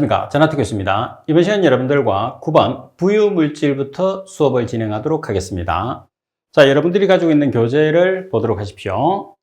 안녕하십니까. 전하특교수입니다. 이번 시간 여러분들과 9번 부유물질부터 수업을 진행하도록 하겠습니다. 자, 여러분들이 가지고 있는 교재를 보도록 하십시오.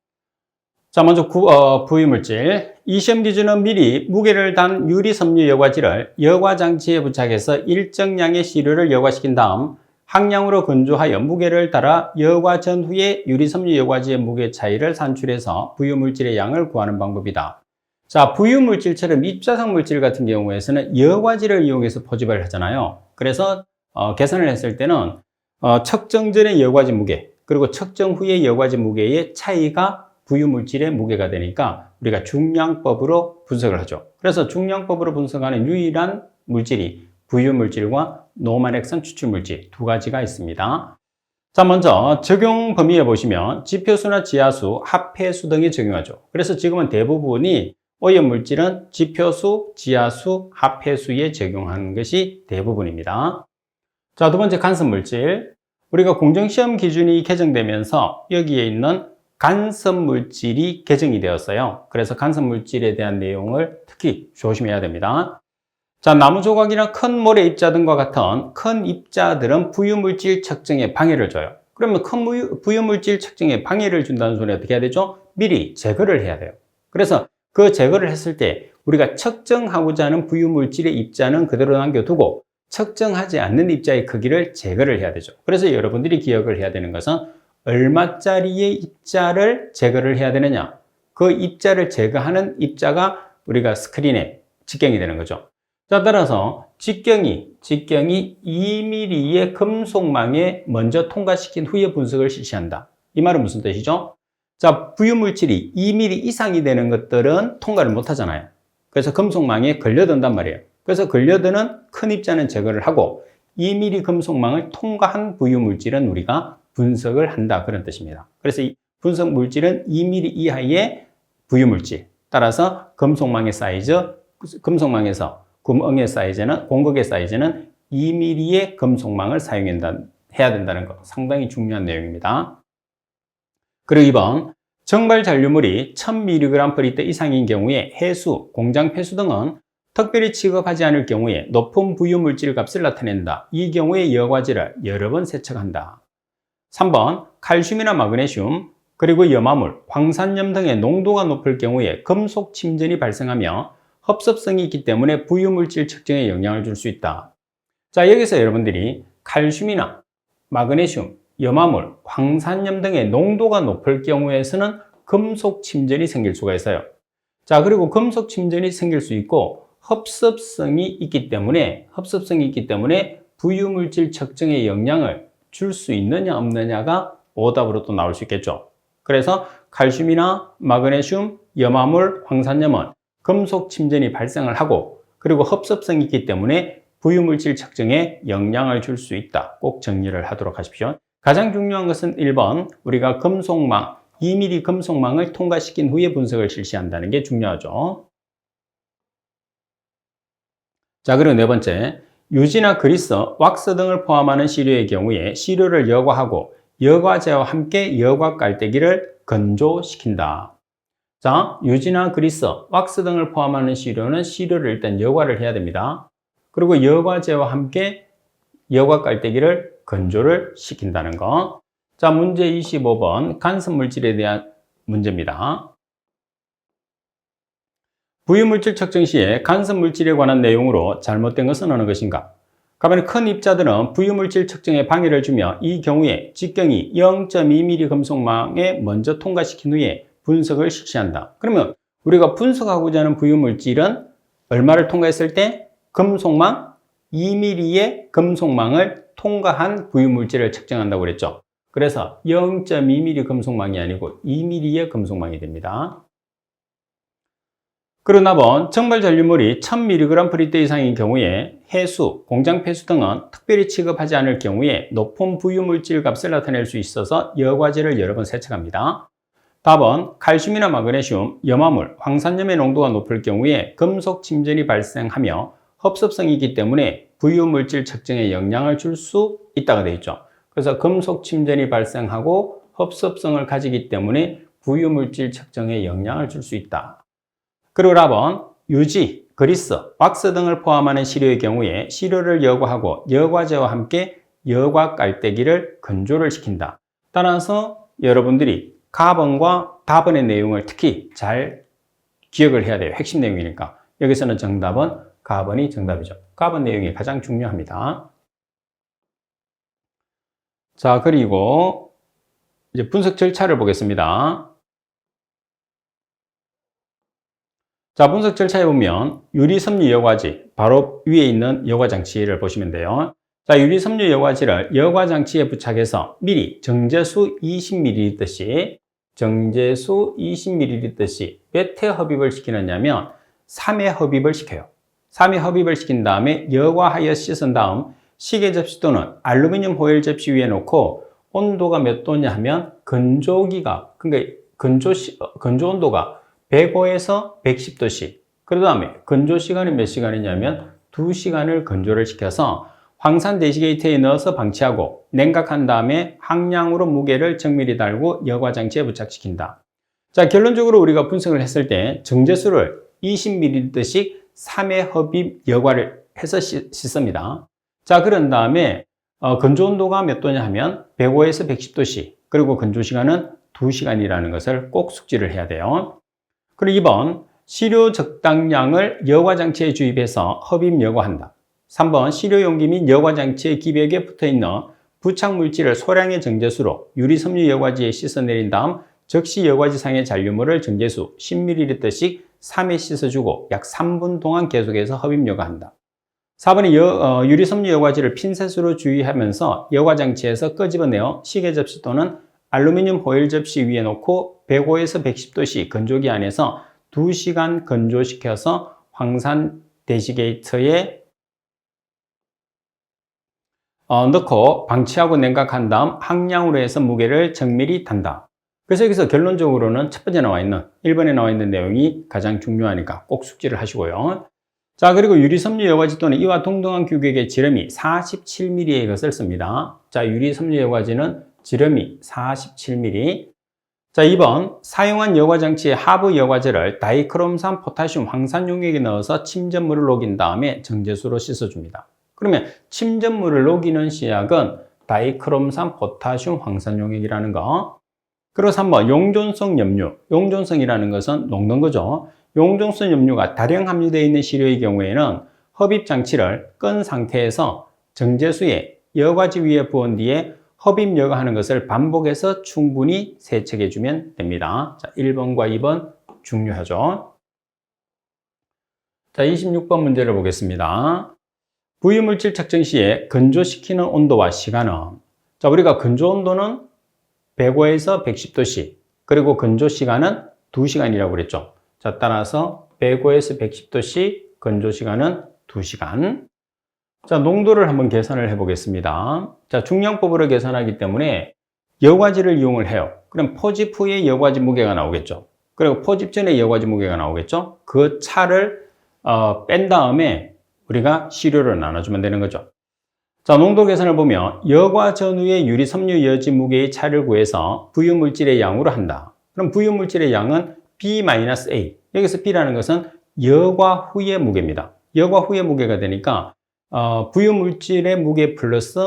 자, 먼저 구, 어, 부유물질. 이 시험 기준은 미리 무게를 단 유리섬유 여과지를 여과장치에 부착해서 일정량의 시료를 여과시킨 다음 항량으로 건조하여 무게를 따라 여과 전후에 유리섬유 여과지의 무게 차이를 산출해서 부유물질의 양을 구하는 방법이다. 자, 부유물질처럼 입자성 물질 같은 경우에서는 여과지를 이용해서 포집을 하잖아요. 그래서 어, 계산을 했을 때는 어, 측정 전의 여과지 무게 그리고 측정 후의 여과지 무게의 차이가 부유물질의 무게가 되니까 우리가 중량법으로 분석을 하죠. 그래서 중량법으로 분석하는 유일한 물질이 부유물질과 노말액선 추출물질 두 가지가 있습니다. 자, 먼저 적용 범위에 보시면 지표수나 지하수, 합해수 등이 적용하죠. 그래서 지금은 대부분이 오염물질은 지표수, 지하수, 합해수에 적용하는 것이 대부분입니다. 자, 두 번째 간섭물질. 우리가 공정시험 기준이 개정되면서 여기에 있는 간섭물질이 개정이 되었어요. 그래서 간섭물질에 대한 내용을 특히 조심해야 됩니다. 자, 나무 조각이나 큰 모래 입자 등과 같은 큰 입자들은 부유물질 측정에 방해를 줘요. 그러면 큰 부유물질 측정에 방해를 준다는 소리 어떻게 해야 되죠? 미리 제거를 해야 돼요. 그래서 그 제거를 했을 때 우리가 측정하고자 하는 부유물질의 입자는 그대로 남겨두고 측정하지 않는 입자의 크기를 제거를 해야 되죠. 그래서 여러분들이 기억을 해야 되는 것은 얼마짜리의 입자를 제거를 해야 되느냐. 그 입자를 제거하는 입자가 우리가 스크린에 직경이 되는 거죠. 자, 따라서 직경이, 직경이 2mm의 금속망에 먼저 통과시킨 후에 분석을 실시한다. 이 말은 무슨 뜻이죠? 자, 부유물질이 2mm 이상이 되는 것들은 통과를 못 하잖아요. 그래서 금속망에 걸려든단 말이에요. 그래서 걸려드는 큰 입자는 제거를 하고 2mm 금속망을 통과한 부유물질은 우리가 분석을 한다. 그런 뜻입니다. 그래서 이 분석 물질은 2mm 이하의 부유물질. 따라서 금속망의 사이즈, 금속망에서 구멍의 사이즈는, 공극의 사이즈는 2mm의 금속망을 사용해야 된다는 것. 상당히 중요한 내용입니다. 그리고 2번, 정발 잔류물이 1000mg/l 이상인 경우에 해수, 공장 폐수 등은 특별히 취급하지 않을 경우에 높은 부유물질 값을 나타낸다. 이 경우에 여과지를 여러 번 세척한다. 3번, 칼슘이나 마그네슘, 그리고 염화물, 황산염 등의 농도가 높을 경우에 금속 침전이 발생하며 흡습성이 있기 때문에 부유물질 측정에 영향을 줄 수 있다. 자, 여기서 여러분들이 칼슘이나 마그네슘, 염화물, 황산염 등의 농도가 높을 경우에서는 금속 침전이 생길 수가 있어요. 자, 그리고 금속 침전이 생길 수 있고 흡습성이 있기 때문에 흡습성이 있기 때문에 부유물질 측정에 영향을 줄 수 있느냐 없느냐가 오답으로 또 나올 수 있겠죠. 그래서 칼슘이나 마그네슘, 염화물, 황산염은 금속 침전이 발생을 하고 그리고 흡습성이 있기 때문에 부유물질 측정에 영향을 줄 수 있다. 꼭 정리를 하도록 하십시오. 가장 중요한 것은 1번 우리가 금속망, 2mm 금속망을 통과시킨 후에 분석을 실시한다는 게 중요하죠. 자, 그리고 네 번째, 유지나 그리스, 왁스 등을 포함하는 시료의 경우에 시료를 여과하고 여과제와 함께 여과 깔때기를 건조시킨다. 자, 유지나 그리스, 왁스 등을 포함하는 시료는 시료를 일단 여과를 해야 됩니다. 그리고 여과제와 함께 여과 깔때기를 건조를 시킨다는 거. 자, 문제 25번 간섭 물질에 대한 문제입니다. 부유물질 측정 시에 간섭 물질에 관한 내용으로 잘못된 것은 어느 것인가? 가만히 큰 입자들은 부유물질 측정에 방해를 주며 이 경우에 직경이 0.2mm 금속망에 먼저 통과시킨 후에 분석을 실시한다. 그러면 우리가 분석하고자 하는 부유물질은 얼마를 통과했을 때 금속망 2mm의 금속망을 통과한 부유 물질을 측정한다고 그랬죠. 그래서 0.2mm 금속망이 아니고 2mm의 금속망이 됩니다. 그러나 번 정말 잔류물이 1000mg p 이상인 경우에 해수, 공장 폐수 등은 특별히 취급하지 않을 경우에 높은 부유물질 값을 나타낼 수 있어서 여과제를 여러 번 세척합니다. 답은 칼슘이나 마그네슘, 염화물, 황산염의 농도가 높을 경우에 금속 침전이 발생하며 흡습성이 있기 때문에 부유물질 측정에 영향을 줄 수 있다고 되어 있죠. 그래서 금속 침전이 발생하고 흡습성을 가지기 때문에 부유물질 측정에 영향을 줄 수 있다. 그리고 4번 유지, 그리스, 왁스 등을 포함하는 시료의 경우에 시료를 여과하고 여과제와 함께 여과 깔때기를 건조를 시킨다. 따라서 여러분들이 가번과 답번의 내용을 특히 잘 기억을 해야 돼요. 핵심 내용이니까. 여기서는 정답은 가번이 정답이죠. 가번 내용이 가장 중요합니다. 자, 그리고 이제 분석 절차를 보겠습니다. 자, 분석 절차에 보면 유리섬유 여과지, 바로 위에 있는 여과장치를 보시면 돼요. 자, 유리섬유 여과지를 여과장치에 부착해서 미리 정제수 20ml씩 정제수 20ml씩 몇 회 흡입을 시키느냐면 3회 흡입을 시켜요. 3회 흡입을 시킨 다음에 여과하여 씻은 다음 시계 접시 또는 알루미늄 호일 접시 위에 놓고 온도가 몇 도냐 하면 건조기가 그러니까 건조 시, 건조 온도가 105에서 110도씩. 그 다음에 건조 시간이 몇 시간이냐면 2시간을 건조를 시켜서 황산 대시게이트에 넣어서 방치하고 냉각한 다음에 항량으로 무게를 정밀히 달고 여과 장치에 부착시킨다. 자, 결론적으로 우리가 분석을 했을 때 정제수를 20ml씩 3회 흡입 여과를 해서 씻습니다. 자, 그런 다음에 어, 건조 온도가 몇 도냐 하면 105에서 110도씩 그리고 건조 시간은 2시간이라는 것을 꼭 숙지를 해야 돼요. 그리고 2번 시료 적당량을 여과장치에 주입해서 흡입 여과한다. 3번 시료용기 및 여과장치의 기벽에 붙어있는 부착 물질을 소량의 정제수로 유리섬유 여과지에 씻어내린 다음 적시 여과지상의 잔류물을 정제수 10ml씩 3회 씻어주고 약 3분 동안 계속해서 흡입 여과한다. 4번은 여, 어, 유리섬유 여과지를 핀셋으로 주의하면서 여과장치에서 끄집어내어 시계 접시 또는 알루미늄 호일 접시 위에 놓고 105에서 110도씨 건조기 안에서 2시간 건조시켜서 황산 대시게이트에 어, 넣고 방치하고 냉각한 다음 항량으로 해서 무게를 정밀히 단다. 그래서 여기서 결론적으로는 첫 번째 나와 있는 1번에 나와 있는 내용이 가장 중요하니까 꼭 숙지를 하시고요. 자 그리고 유리섬유 여과지 또는 이와 동등한 규격의 지름이 47mm의 것을 씁니다. 자 유리섬유 여과지는 지름이 47mm 자 2번 사용한 여과장치의 하부 여과제를 다이크롬산 포타슘 황산 용액에 넣어서 침전물을 녹인 다음에 정제수로 씻어줍니다. 그러면 침전물을 녹이는 시약은 다이크롬산 포타슘 황산 용액이라는 거 그리고 3번 용존성 염류 용존성이라는 것은 녹는 거죠. 용존성 염류가 다량 함유되어 있는 시료의 경우에는 흡입 장치를 끈 상태에서 정제수에 여과지 위에 부은 뒤에 흡입 여과하는 것을 반복해서 충분히 세척해 주면 됩니다. 자, 1번과 2번 중요하죠. 자, 26번 문제를 보겠습니다. 부유물질 측정 시에 건조시키는 온도와 시간은 자, 우리가 건조 온도는 105에서 110도씨 그리고 건조 시간은 2시간이라고 그랬죠. 자, 따라서 105에서 110도씨 건조 시간은 2시간. 자, 농도를 한번 계산을 해 보겠습니다. 자, 중량법으로 계산하기 때문에 여과지를 이용을 해요. 그럼 포집 후에 여과지 무게가 나오겠죠. 그리고 포집 전에 여과지 무게가 나오겠죠. 그 차를 어, 뺀 다음에 우리가 시료를 나눠주면 되는 거죠. 자, 농도 계산을 보면 여과 전후의 유리 섬유 여지 무게의 차를 구해서 부유물질의 양으로 한다. 그럼 부유물질의 양은 B-A. 여기서 B라는 것은 여과 후의 무게입니다. 여과 후의 무게가 되니까 어, 부유물질의 무게 플러스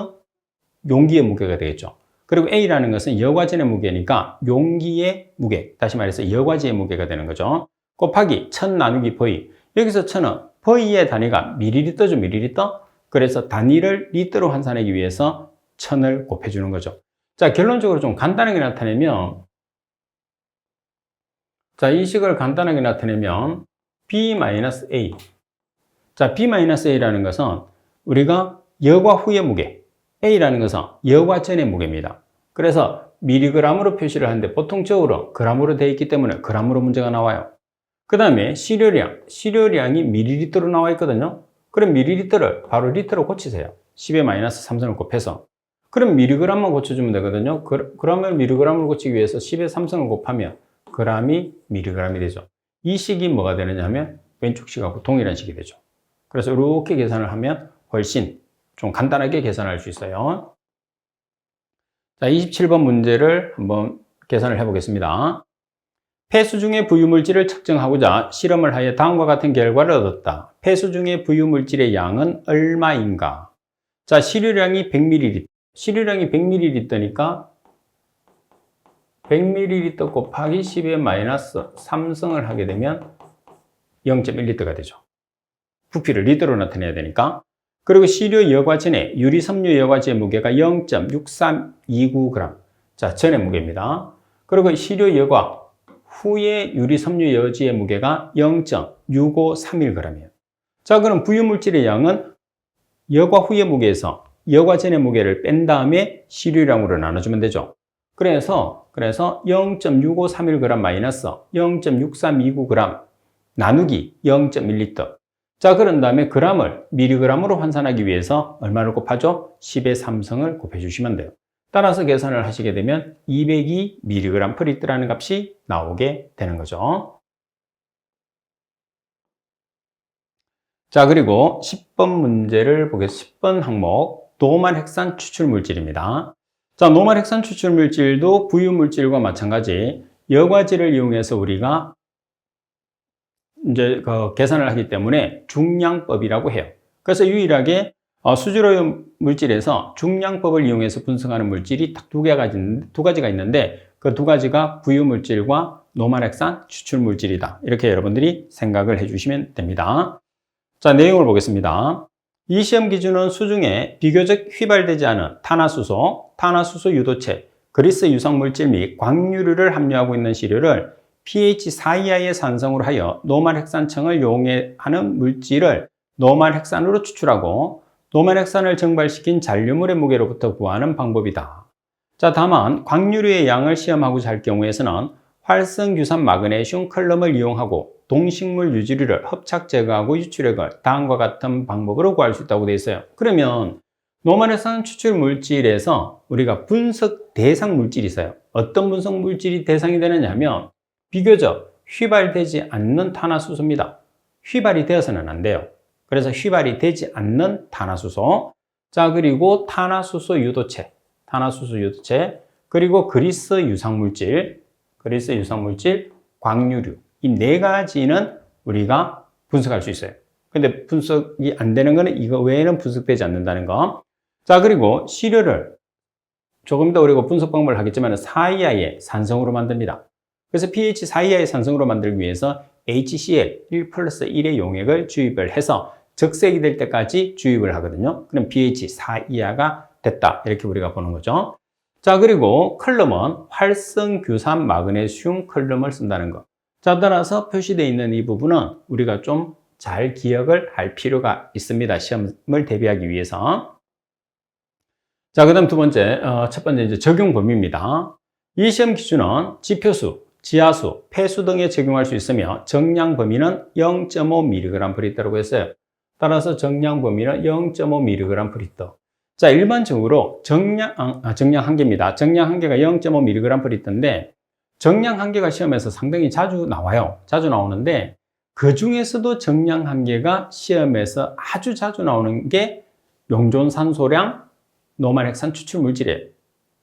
용기의 무게가 되겠죠. 그리고 A라는 것은 여과전의 무게니까 용기의 무게, 다시 말해서 여과지의 무게가 되는 거죠. 곱하기 1000 나누기 V. 여기서 1000은 V의 단위가 밀리리터죠, 밀리리터. 그래서 단위를 리터로 환산하기 위해서 1000을 곱해주는 거죠. 자, 결론적으로 좀 간단하게 나타내면 자, 이 식을 간단하게 나타내면 B-A 자, B-A라는 것은 우리가 여과 후의 무게, A라는 것은 여과 전의 무게입니다. 그래서 미리그램으로 표시를 하는데 보통적으로 그램으로 되어 있기 때문에 그램으로 문제가 나와요. 그 다음에 시료량, 시료량이 미리리터로 나와 있거든요. 그럼 미리리터를 바로 리터로 고치세요. 10에 마이너스 3선을 곱해서. 그럼 미리그램만 고쳐주면 되거든요. 그, 그러면 미리그램을 고치기 위해서 10에 3선을 곱하면 그램이 미리그램이 되죠. 이 식이 뭐가 되느냐 하면 왼쪽 식하고 동일한 식이 되죠. 그래서 이렇게 계산을 하면 훨씬 좀 간단하게 계산할 수 있어요. 자, 27번 문제를 한번 계산을 해 보겠습니다. 폐수 중의 부유물질을 측정하고자 실험을 하여 다음과 같은 결과를 얻었다. 폐수 중의 부유물질의 양은 얼마인가? 자, 시료량이 100ml. 시료량이 100ml니까 100ml 곱하기 10의 마이너스 3승을 하게 되면 0.1리터가 되죠. 부피를 리터로 나타내야 되니까. 그리고 시료 여과전의 유리 섬유 여과지의 무게가 0.6329g. 자, 전의 무게입니다. 그리고 시료 여과 후의 유리섬유 여지의 무게가 0.6531g이에요. 자, 그럼 부유물질의 양은 여과 후의 무게에서 여과 전의 무게를 뺀 다음에 시료량으로 나눠주면 되죠. 그래서, 그래서 0.6531g 마이너스 0.6329g 나누기 0.1리터. 자, 그런 다음에 g을 미리그램으로 환산하기 위해서 얼마를 곱하죠? 10의 3성을 곱해 주시면 돼요. 따라서 계산을 하시게 되면 202mg per 리터라는 값이 나오게 되는 거죠. 자, 그리고 10번 문제를 보겠습니다. 10번 항목, 노말 핵산 추출 물질입니다. 자, 노말 핵산 추출 물질도 부유 물질과 마찬가지 여과지를 이용해서 우리가 이제 그 계산을 하기 때문에 중량법이라고 해요. 그래서 유일하게 어, 수질오염 물질에서 중량법을 이용해서 분석하는 물질이 딱 두 개가 있는데, 두 가지가 있는데 그 두 가지가 부유 물질과 노말핵산 추출 물질이다. 이렇게 여러분들이 생각을 해주시면 됩니다. 자, 내용을 보겠습니다. 이 시험 기준은 수중에 비교적 휘발되지 않은 탄화수소, 탄화수소 유도체, 그리스 유성물질 및 광유류를 함유하고 있는 시료를 pH 4 이하의 산성으로 하여 노말 핵산층을 용해하는 물질을 노말 핵산으로 추출하고 노말 핵산을 증발시킨 잔류물의 무게로부터 구하는 방법이다. 자, 다만 광유류의 양을 시험하고자 할 경우에서는 활성규산 마그네슘 클럼을 이용하고 동식물 유지류를 hợp착 제거하고 유출액을 다음과 같은 방법으로 구할 수 있다고 되어 있어요. 그러면 노말핵산 추출 물질에서 우리가 분석 대상 물질이 있어요. 어떤 분석 물질이 대상이 되느냐 하면 비교적 휘발되지 않는 탄화수소입니다. 휘발이 되어서는 안 돼요. 그래서 휘발이 되지 않는 탄화수소. 자, 그리고 탄화수소 유도체, 탄화수소 유도체, 그리고 그리스 유상물질, 그리스 유상물질, 광유류. 이 네 가지는 우리가 분석할 수 있어요. 근데 분석이 안 되는 거는 이거 외에는 분석되지 않는다는 거. 자, 그리고 시료를 조금 더 우리가 분석 방법을 하겠지만 4 이하의 산성으로 만듭니다. 그래서 pH 4 이하의 산성으로 만들기 위해서 HCl 1 플러스 1의 용액을 주입을 해서 적색이 될 때까지 주입을 하거든요. 그럼 pH 4 이하가 됐다. 이렇게 우리가 보는 거죠. 자, 그리고 클럼은 활성규산 마그네슘 클럼을 쓴다는 것. 자, 따라서 표시되어 있는 이 부분은 우리가 좀 잘 기억을 할 필요가 있습니다. 시험을 대비하기 위해서. 자, 그 다음 두 번째, 어, 첫 번째 이제 적용 범위입니다. 이 시험 기준은 지표수, 지하수, 폐수 등에 적용할 수 있으며 정량 범위는 0.5mg per 리터라고 했어요. 따라서 정량 범위는 0.5mg per 리터. 자, 일반적으로 정량, 아, 정량 한계입니다. 정량 한계가 0.5mg per 리터인데 정량 한계가 시험에서 상당히 자주 나와요. 자주 나오는데 그 중에서도 정량 한계가 시험에서 아주 자주 나오는 게 용존 산소량 노말핵산 추출 물질이에요.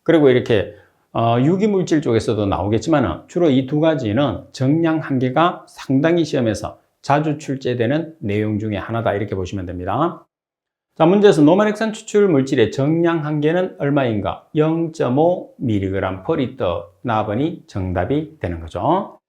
그리고 이렇게 어, 유기물질 쪽에서도 나오겠지만 주로 이 두 가지는 정량 한계가 상당히 시험에서 자주 출제되는 내용 중에 하나다 이렇게 보시면 됩니다. 자, 문제에서 노말핵산 추출 물질의 정량 한계는 얼마인가? 0.5mg per 리터 나번이 정답이 되는 거죠.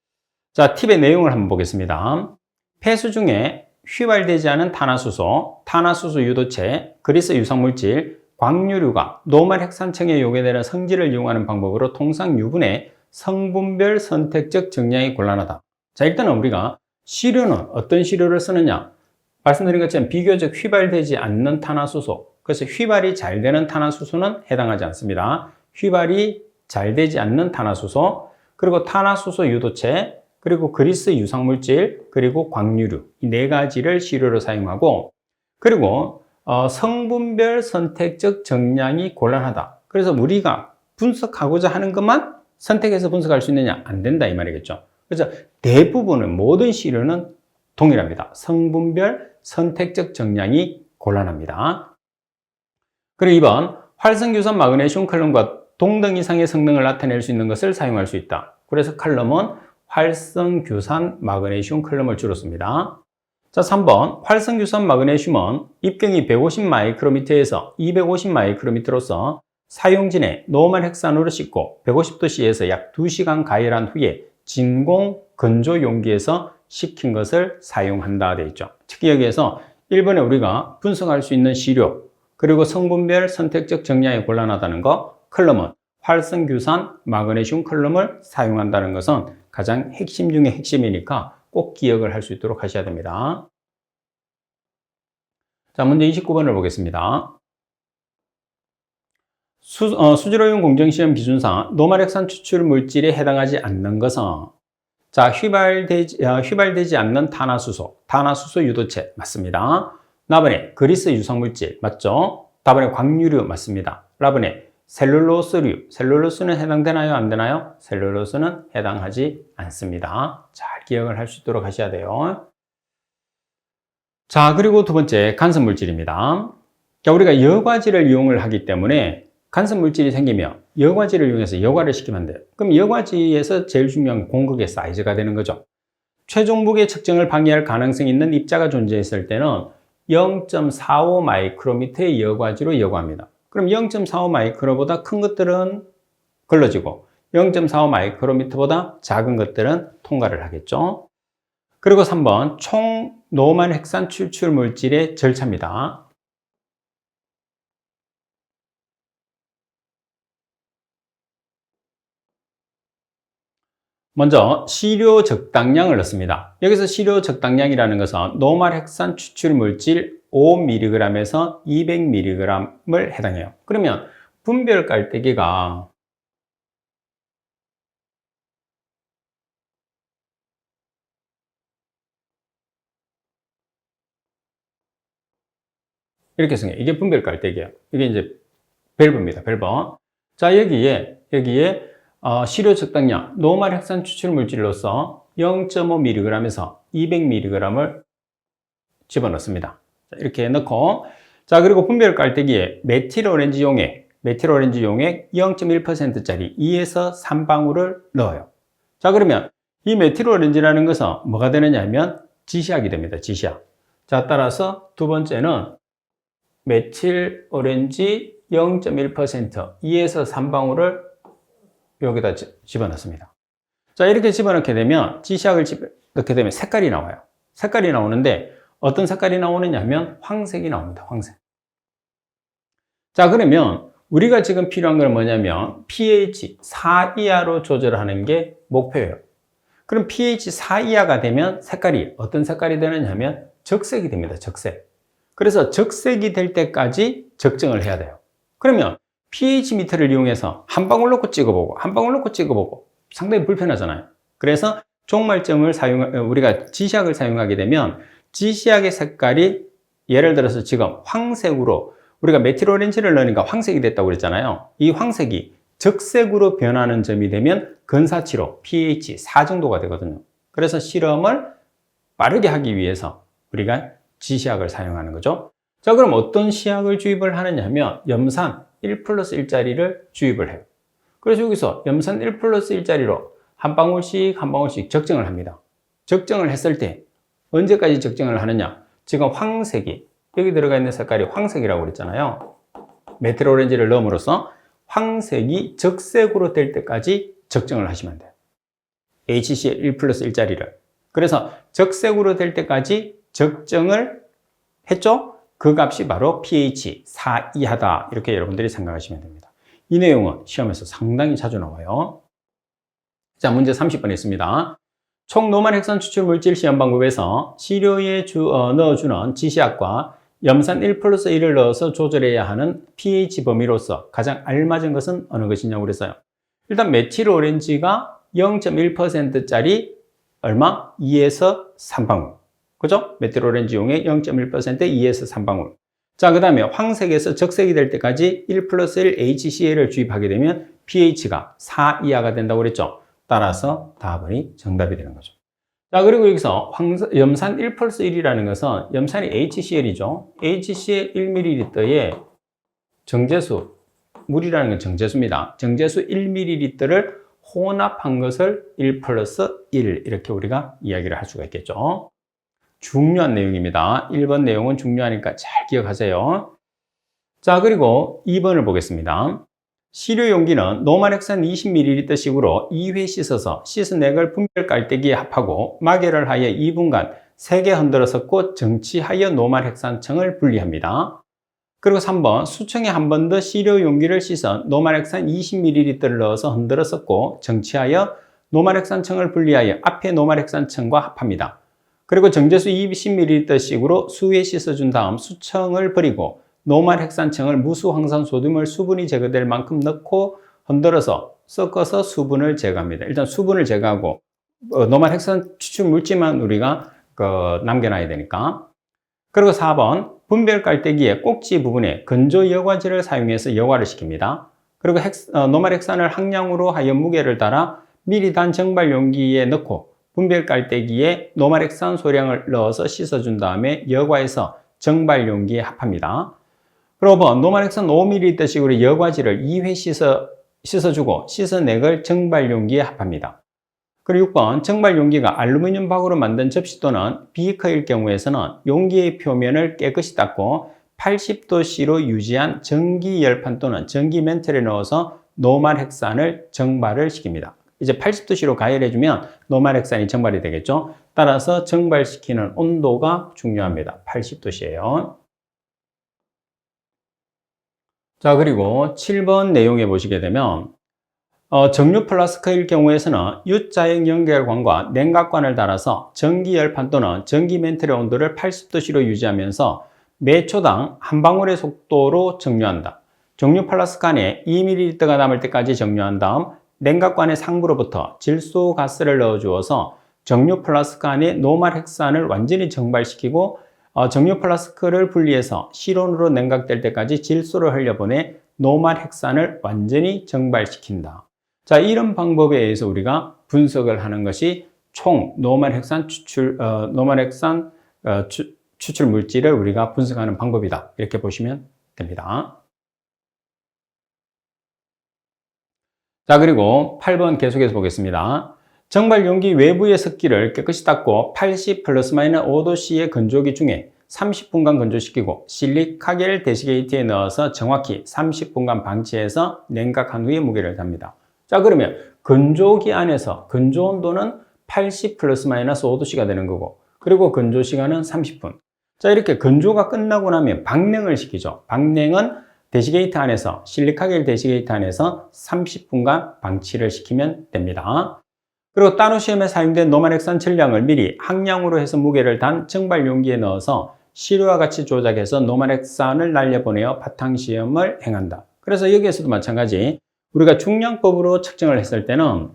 자, 팁의 내용을 한번 보겠습니다. 폐수 중에 휘발되지 않은 탄화수소, 탄화수소 유도체, 그리스 유성물질, 광유류가 노말 핵산층에 요구되는 성질을 이용하는 방법으로 통상 유분의 성분별 선택적 정량이 곤란하다. 자, 일단은 우리가 시료는 어떤 시료를 쓰느냐? 말씀드린 것처럼 비교적 휘발되지 않는 탄화수소. 그래서 휘발이 잘 되는 탄화수소는 해당하지 않습니다. 휘발이 잘 되지 않는 탄화수소, 그리고 탄화수소 유도체, 그리고 그리스 유상물질, 그리고 광유류. 이 네 가지를 시료로 사용하고, 그리고 어, 성분별 선택적 정량이 곤란하다. 그래서 우리가 분석하고자 하는 것만 선택해서 분석할 수 있느냐? 안 된다 이 말이겠죠. 그래서 대부분은 모든 시료는 동일합니다. 성분별 선택적 정량이 곤란합니다. 그리고 2번 활성규산 마그네슘 칼륨과 동등 이상의 성능을 나타낼 수 있는 것을 사용할 수 있다. 그래서 칼륨은 활성규산 마그네슘 클럼을 주로 씁니다. 자, 3번 활성규산 마그네슘은 입경이 150 마이크로미터에서 250 마이크로미터로서 사용진에 노멀 핵산으로 씻고 150도씨에서 약 2시간 가열한 후에 진공 건조 용기에서 식힌 것을 사용한다 되어 있죠. 특히 여기에서 1번에 우리가 분석할 수 있는 시료 그리고 성분별 선택적 정량이 곤란하다는 거 클럼은 활성규산 마그네슘 클럼을 사용한다는 것은 가장 핵심 중의 핵심이니까 꼭 기억을 할 수 있도록 하셔야 됩니다. 자, 문제 29번을 보겠습니다. 수, 어, 수질오염 공정시험 기준상 노말핵산 추출 물질에 해당하지 않는 것은 자, 휘발되지, 어, 휘발되지 않는 탄화수소, 탄화수소 유도체 맞습니다. 나번에 그리스 유성물질 맞죠? 다번에 광유류 맞습니다. 라번에 셀룰로스류, 셀룰로스는 해당되나요? 안 되나요? 셀룰로스는 해당하지 않습니다. 잘 기억을 할 수 있도록 하셔야 돼요. 자, 그리고 두 번째 간섭 물질입니다. 자, 우리가 여과질을 이용을 하기 때문에 간섭 물질이 생기면 여과지를 이용해서 여과를 시키면 돼요. 그럼 여과지에서 제일 중요한 공극의 사이즈가 되는 거죠. 최종 무게 측정을 방해할 가능성이 있는 입자가 존재했을 때는 0.45 마이크로미터의 여과지로 여과합니다. 그럼 0.45 마이크로보다 큰 것들은 걸러지고 0.45 마이크로미터보다 작은 것들은 통과를 하겠죠. 그리고 3번 총 노만 핵산 추출 물질의 절차입니다. 먼저 시료 적당량을 넣습니다. 여기서 시료 적당량이라는 것은 노말 핵산 추출 물질 5mg에서 200mg을 해당해요. 그러면 분별 깔때기가 이렇게 생겨요. 이게 분별 깔때기예요. 이게 이제 밸브입니다. 밸브. 자, 여기에 여기에 어, 시료 적당량, 노말 핵산 추출 물질로서 0.5mg에서 200mg을 집어넣습니다. 자, 이렇게 넣고, 자, 그리고 분별 깔때기에 메틸 오렌지 용액, 메틸 오렌지 용액 0.1%짜리 2에서 3방울을 넣어요. 자, 그러면 이 메틸 오렌지라는 것은 뭐가 되느냐 하면 지시약이 됩니다. 지시약. 자, 따라서 두 번째는 메틸 오렌지 0.1% 2에서 3방울을 여기다 집어넣습니다. 자, 이렇게 집어넣게 되면 지시약을 넣게 되면 색깔이 나와요. 색깔이 나오는데 어떤 색깔이 나오느냐 하면 황색이 나옵니다. 황색. 자, 그러면 우리가 지금 필요한 건 뭐냐면 pH 4 이하로 조절하는 게 목표예요. 그럼 pH 4 이하가 되면 색깔이 어떤 색깔이 되느냐 하면 적색이 됩니다. 적색. 그래서 적색이 될 때까지 적정을 해야 돼요. 그러면 pH 미터를 이용해서 한 방울 넣고 찍어보고 한 방울 넣고 찍어보고 상당히 불편하잖아요. 그래서 종말점을 사용 우리가 지시약을 사용하게 되면 지시약의 색깔이 예를 들어서 지금 황색으로 우리가 메틸 오렌지를 넣으니까 황색이 됐다고 그랬잖아요. 이 황색이 적색으로 변하는 점이 되면 근사치로 pH 4 정도가 되거든요. 그래서 실험을 빠르게 하기 위해서 우리가 지시약을 사용하는 거죠. 자, 그럼 어떤 시약을 주입을 하느냐 하면 염산 1 플러스 1짜리를 주입을 해요. 그래서 여기서 염산 1 플러스 1짜리로 한 방울씩 한 방울씩 적정을 합니다. 적정을 했을 때 언제까지 적정을 하느냐? 지금 황색이 여기 들어가 있는 색깔이 황색이라고 그랬잖아요. 메틸 오렌지를 넣음으로써 황색이 적색으로 될 때까지 적정을 하시면 돼요. HCl 1 플러스 1짜리를. 그래서 적색으로 될 때까지 적정을 했죠? 그 값이 바로 pH 4 이하다. 이렇게 여러분들이 생각하시면 됩니다. 이 내용은 시험에서 상당히 자주 나와요. 자, 문제 30번 있습니다. 총 노말 핵산 추출 물질 시험 방법에서 시료에 주, 어, 넣어주는 지시약과 염산 1 플러스 1을 넣어서 조절해야 하는 pH 범위로서 가장 알맞은 것은 어느 것이냐고 그랬어요. 일단 메틸 오렌지가 0.1%짜리 얼마? 2에서 3방울. 그죠? 메틸 오렌지용의 0.1% 2에서 3방울. 자, 그 다음에 황색에서 적색이 될 때까지 1 플러스 1 HCl을 주입하게 되면 pH가 4 이하가 된다고 그랬죠. 따라서 답이 정답이 되는 거죠. 자, 그리고 여기서 황사, 염산 1 플러스 1이라는 것은 염산이 HCl이죠. HCl 1ml에 정제수, 물이라는 건 정제수입니다. 정제수 1ml를 혼합한 것을 1 플러스 1 이렇게 우리가 이야기를 할 수가 있겠죠. 중요한 내용입니다. 1번 내용은 중요하니까 잘 기억하세요. 자, 그리고 2번을 보겠습니다. 시료 용기는 노말 액산 20ml씩으로 2회 씻어서 씻은 액을 분별 깔때기에 합하고 마개를 하여 2분간 세게 흔들어 섞고 정치하여 노말 핵산층을 분리합니다. 그리고 3번 수청에 한 번 더 시료 용기를 씻어 노말액산 20ml를 넣어서 흔들어 섞고 정치하여 노말액산층을 분리하여 앞에 노말액산층과 합합니다. 그리고 정제수 20ml씩으로 수에 씻어준 다음 수청을 버리고 노말 핵산층을 무수 황산 소듐을 수분이 제거될 만큼 넣고 흔들어서 섞어서 수분을 제거합니다. 일단 수분을 제거하고 어, 노말 핵산 추출 물질만 우리가 그, 남겨놔야 되니까. 그리고 4번 분별 깔때기의 꼭지 부분에 건조 여과지를 사용해서 여과를 시킵니다. 그리고 핵, 어, 노말 핵산을 항량으로 하여 무게를 따라 미리 단 정발 용기에 넣고 분별 깔때기에 노말 핵산 소량을 넣어서 씻어준 다음에 여과해서 정발 용기에 합합니다. 그리고 번 노말액산 5ml씩으로 여과지를 2회 씻어, 씻어주고 씻은 액을 정발 용기에 합합니다. 그리고 6번 정발 용기가 알루미늄 박으로 만든 접시 또는 비커일 경우에서는 용기의 표면을 깨끗이 닦고 80도씨로 유지한 전기 열판 또는 전기 멘틀에 넣어서 노말 핵산을 정발을 시킵니다. 이제 80도씨로 가열해주면 노말핵산이 정발이 되겠죠. 따라서 정발시키는 온도가 중요합니다. 80도씨예요. 자, 그리고 7번 내용에 보시게 되면 어, 정류 플라스크일 경우에서는 U자형 연결관과 냉각관을 달아서 전기 열판 또는 전기 멘틀의 온도를 80도씨로 유지하면서 매 초당 한 방울의 속도로 정류한다. 정류 플라스크 안에 2ml가 남을 때까지 정류한 다음 냉각관의 상부로부터 질소 가스를 넣어 주어서 정류 플라스크 안에 노말 핵산을 완전히 정발시키고 어, 정류 플라스크를 분리해서 실온으로 냉각될 때까지 질소를 흘려보내 노말 핵산을 완전히 정발시킨다. 자, 이런 방법에 의해서 우리가 분석을 하는 것이 총 노말 핵산 추출, 어, 노말 핵산 어, 추, 추출 물질을 우리가 분석하는 방법이다. 이렇게 보시면 됩니다. 자, 그리고 8번 계속해서 보겠습니다. 정발 용기 외부의 습기를 깨끗이 닦고 80 플러스 마이너스 5도씨의 건조기 중에 30분간 건조시키고 실리카겔 데시게이트에 넣어서 정확히 30분간 방치해서 냉각한 후에 무게를 답니다. 자 그러면 건조기 안에서 건조 온도는 80 플러스 마이너스 5도씨가 되는 거고 그리고 건조 시간은 30분. 자 이렇게 건조가 끝나고 나면 방냉을 시키죠. 방냉은 데시게이트 안에서 실리카겔 데시게이트 안에서 30분간 방치를 시키면 됩니다. 그리고 따로 시험에 사용된 노말액산 전량을 미리 항량으로 해서 무게를 단 정발 용기에 넣어서 시료와 같이 조작해서 노말액산을 날려보내어 바탕 시험을 행한다. 그래서 여기에서도 마찬가지 우리가 중량법으로 측정을 했을 때는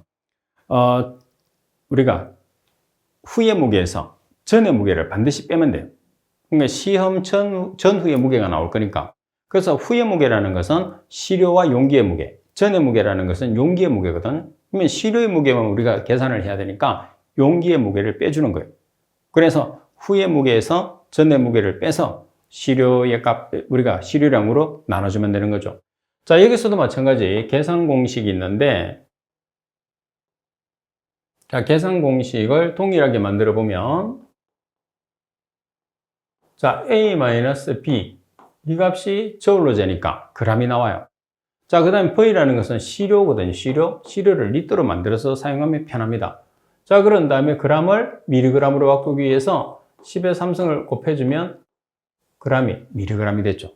어, 우리가 후의 무게에서 전의 무게를 반드시 빼면 돼요. 그러니까 시험 전, 전후의 무게가 나올 거니까. 그래서 후의 무게라는 것은 시료와 용기의 무게, 전의 무게라는 것은 용기의 무게거든. 그러면 시료의 무게만 우리가 계산을 해야 되니까 용기의 무게를 빼주는 거예요. 그래서 후의 무게에서 전의 무게를 빼서 시료의 값, 우리가 시료량으로 나눠주면 되는 거죠. 자, 여기서도 마찬가지 계산 공식이 있는데, 자, 계산 공식을 동일하게 만들어 보면, 자, A-B, 이 값이 저울로 재니까 g이 나와요. 자, 그 다음에 V라는 것은 시료거든요. 시료. 시료를 리터로 만들어서 사용하면 편합니다. 자, 그런 다음에 g을 미리그램으로 바꾸기 위해서 10의 3승을 곱해주면 g이 미리그램이 됐죠.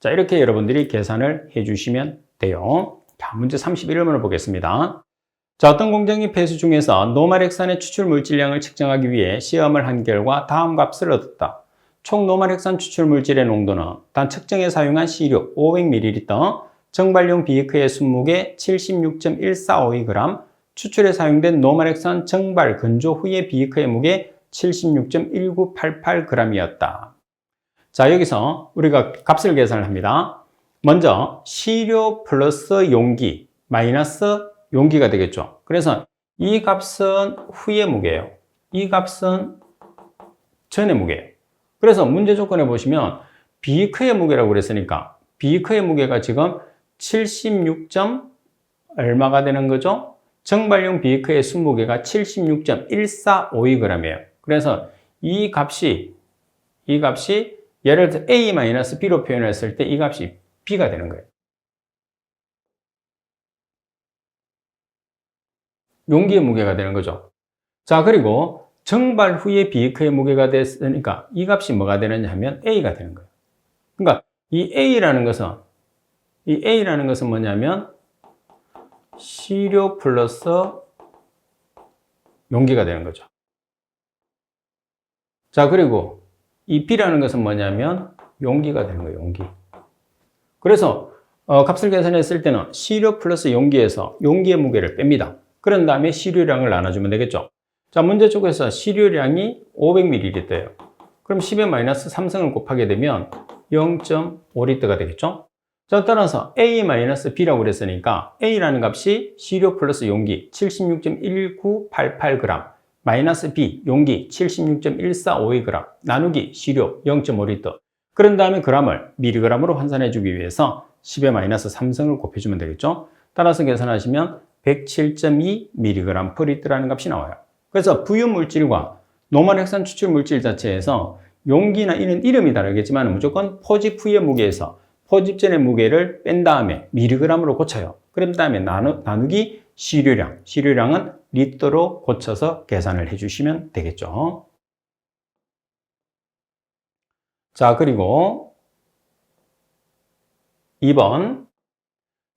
자, 이렇게 여러분들이 계산을 해주시면 돼요. 자, 문제 31번을 보겠습니다. 자, 어떤 공정이 폐수 중에서 노말핵산의 추출 물질량을 측정하기 위해 시험을 한 결과 다음 값을 얻었다. 총 노말핵산 추출 물질의 농도는 단 측정에 사용한 시료 500ml, 정발용 비크의 순무게 76.1452g, 추출에 사용된 노말액산 정발 건조 후의 비크의 무게 76.1988g이었다. 자, 여기서 우리가 값을 계산을 합니다. 먼저 시료 플러스 용기 마이너스 용기가 되겠죠. 그래서 이 값은 후의 무게예요. 이 값은 전의 무게예요. 그래서 문제 조건에 보시면 비크의 무게라고 그랬으니까 비크의 무게가 지금 76점 얼마가 되는 거죠? 정발용 비크의 순무게가 76.145g이에요. 그래서 이 값이 이 값이 예를 들어 A-B로 표현했을 때 이 값이 B가 되는 거예요. 용기의 무게가 되는 거죠. 자, 그리고 정발 후에 비크의 무게가 됐으니까 이 값이 뭐가 되느냐 하면 A가 되는 거예요. 그러니까 이 A라는 것은 이 A라는 것은 뭐냐면 시료 플러스 용기가 되는 거죠. 자, 그리고 이 B라는 것은 뭐냐면 용기가 되는 거예요, 용기. 그래서 어, 값을 계산했을 때는 시료 플러스 용기에서 용기의 무게를 뺍니다. 그런 다음에 시료량을 나눠주면 되겠죠. 자, 문제 쪽에서 시료량이 500ml예요. 그럼 10의 마이너스 3승을 곱하게 되면 0.5L가 되겠죠? 자, 따라서 A-B라고 그랬으니까 A라는 값이 시료 플러스 용기 76.1988g 마이너스 B 용기 76.1452g 나누기 시료 0.5L 그런 다음에 g을 미리그램으로 환산해 주기 위해서 10의 마이너스 3승을 곱해주면 되겠죠? 따라서 계산하시면 107.2mg per litra는 값이 나와요. 그래서 부유 물질과 노멀 핵산 추출 물질 자체에서 용기나 이는 이름이 다르겠지만 무조건 포집 후의 무게에서 포집 전의 무게를 뺀 다음에 미리그램으로 고쳐요. 그런 다음에 나누, 나누기 시료량, 시료량은 리터로 고쳐서 계산을 해주시면 되겠죠. 자, 그리고 2번.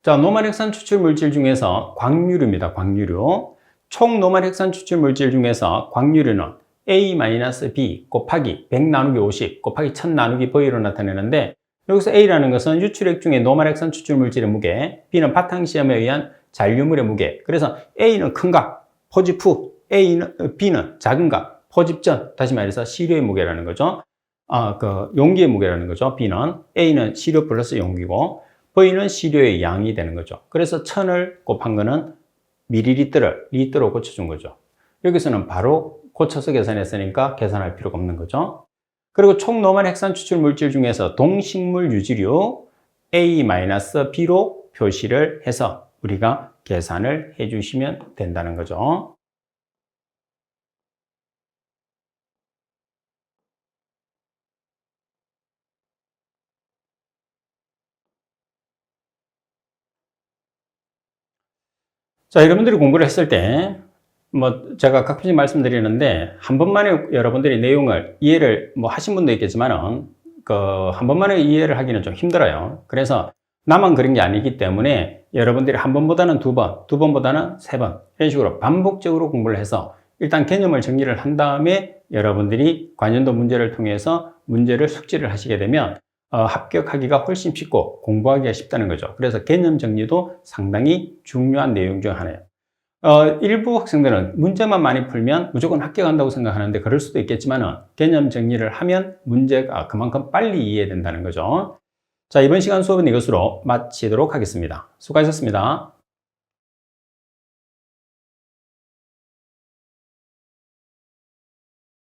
자, 노말핵산 추출 물질 중에서 광유류입니다. 광유류. 총 노말 핵산 추출 물질 중에서 광유류는 A-B 곱하기 100 나누기 50 곱하기 1000 나누기 V로 나타내는데 여기서 A라는 것은 유출액 중에 노말 핵산 추출 물질의 무게, B는 바탕시험에 의한 잔류물의 무게. 그래서 A는 큰 값, 포집 후, A는, B는 작은 값, 포집 전. 다시 말해서 시료의 무게라는 거죠. 아, 그 용기의 무게라는 거죠. B는 A는 시료 플러스 용기고 V는 시료의 양이 되는 거죠. 그래서 천을 곱한 거는 미리리터를 리터로 고쳐준 거죠. 여기서는 바로 고쳐서 계산했으니까 계산할 필요가 없는 거죠. 그리고 총 노말 핵산 추출 물질 중에서 동식물 유지류 A-B로 표시를 해서 우리가 계산을 해주시면 된다는 거죠. 자, 여러분들이 공부를 했을 때, 뭐, 제가 가끔씩 말씀드리는데, 한 번만에 여러분들이 내용을 이해를 뭐 하신 분도 있겠지만은, 그, 한 번만에 이해를 하기는 좀 힘들어요. 그래서 나만 그런 게 아니기 때문에 여러분들이 한 번보다는 두 번, 두 번보다는 세 번, 이런 식으로 반복적으로 공부를 해서 일단 개념을 정리를 한 다음에 여러분들이 관련도 문제를 통해서 문제를 숙지를 하시게 되면 어, 합격하기가 훨씬 쉽고 공부하기가 쉽다는 거죠. 그래서 개념 정리도 상당히 중요한 내용 중 하나예요. 어, 일부 학생들은 문제만 많이 풀면 무조건 합격한다고 생각하는데 그럴 수도 있겠지만 개념 정리를 하면 문제가 그만큼 빨리 이해된다는 거죠. 자, 이번 시간 수업은 이것으로 마치도록 하겠습니다. 수고하셨습니다.